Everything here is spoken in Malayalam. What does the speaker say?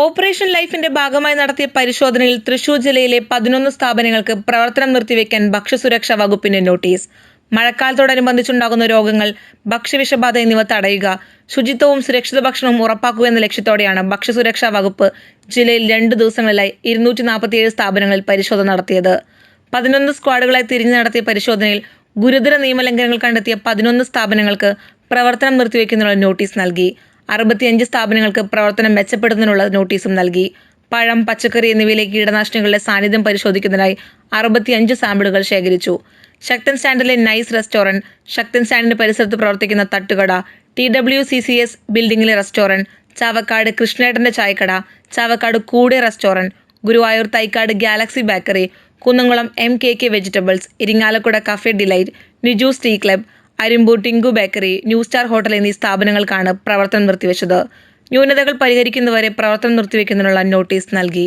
ഓപ്പറേഷൻ ലൈഫിന്റെ ഭാഗമായി നടത്തിയ പരിശോധനയിൽ തൃശൂർ ജില്ലയിലെ പതിനൊന്ന് സ്ഥാപനങ്ങൾക്ക് പ്രവർത്തനം നിർത്തിവെക്കാൻ ഭക്ഷ്യസുരക്ഷാ വകുപ്പിന്റെ നോട്ടീസ്. മഴക്കാലത്തോടനുബന്ധിച്ചുണ്ടാകുന്ന രോഗങ്ങൾ ഭക്ഷ്യവിഷബാധ എന്നിവ തടയുക ശുചിത്വവും സുരക്ഷിത ഭക്ഷണവും ഉറപ്പാക്കുക എന്ന ലക്ഷ്യത്തോടെയാണ് ഭക്ഷ്യസുരക്ഷാ വകുപ്പ് ജില്ലയിൽ രണ്ട് ദിവസങ്ങളിലായി ഇരുന്നൂറ്റി നാൽപ്പത്തിയേഴ് സ്ഥാപനങ്ങളിൽ പരിശോധന നടത്തിയത്. പതിനൊന്ന് സ്ക്വാഡുകളായി തിരിഞ്ഞു നടത്തിയ പരിശോധനയിൽ ഗുരുതര നിയമലംഘനങ്ങൾ കണ്ടെത്തിയ പതിനൊന്ന് സ്ഥാപനങ്ങൾക്ക് പ്രവർത്തനം നിർത്തിവെക്കുന്നതിനുള്ള നോട്ടീസ് നൽകി. അറുപത്തിയഞ്ച് സ്ഥാപനങ്ങൾക്ക് പ്രവർത്തനം മെച്ചപ്പെടുത്തുന്നതിനുള്ള നോട്ടീസും നൽകി. പഴം പച്ചക്കറി എന്നിവയിലെ കീടനാശിനികളുടെ സാന്നിധ്യം പരിശോധിക്കുന്നതിനായി അറുപത്തിയഞ്ച് സാമ്പിളുകൾ ശേഖരിച്ചു. ശക്തൻ സ്റ്റാൻഡിലെ നൈസ് റെസ്റ്റോറന്റ് ശക്തൻ സ്റ്റാൻഡിന് പരിസരത്ത് പ്രവർത്തിക്കുന്ന തട്ടുകട T W C C S ബിൽഡിംഗിലെ restaurant Chavakkad കൃഷ്ണേട്ടന്റെ ചായക്കട ചാവക്കാട് കൂടെ restaurant Guruvayur Thaikkad galaxy bakery Kunnamkulam M K K vegetables Irinjalakuda cafe delight Niju's tea club Arimbur Tinku bakery new star hotel എന്നീ സ്ഥാപനങ്ങൾക്കാണ് പ്രവർത്തനം നിർത്തിവെച്ചത്. ന്യൂനതകൾ പരിഹരിക്കുന്നവരെ പ്രവർത്തനം നിർത്തിവെക്കുന്നതിനുള്ള നോട്ടീസ് നൽകി.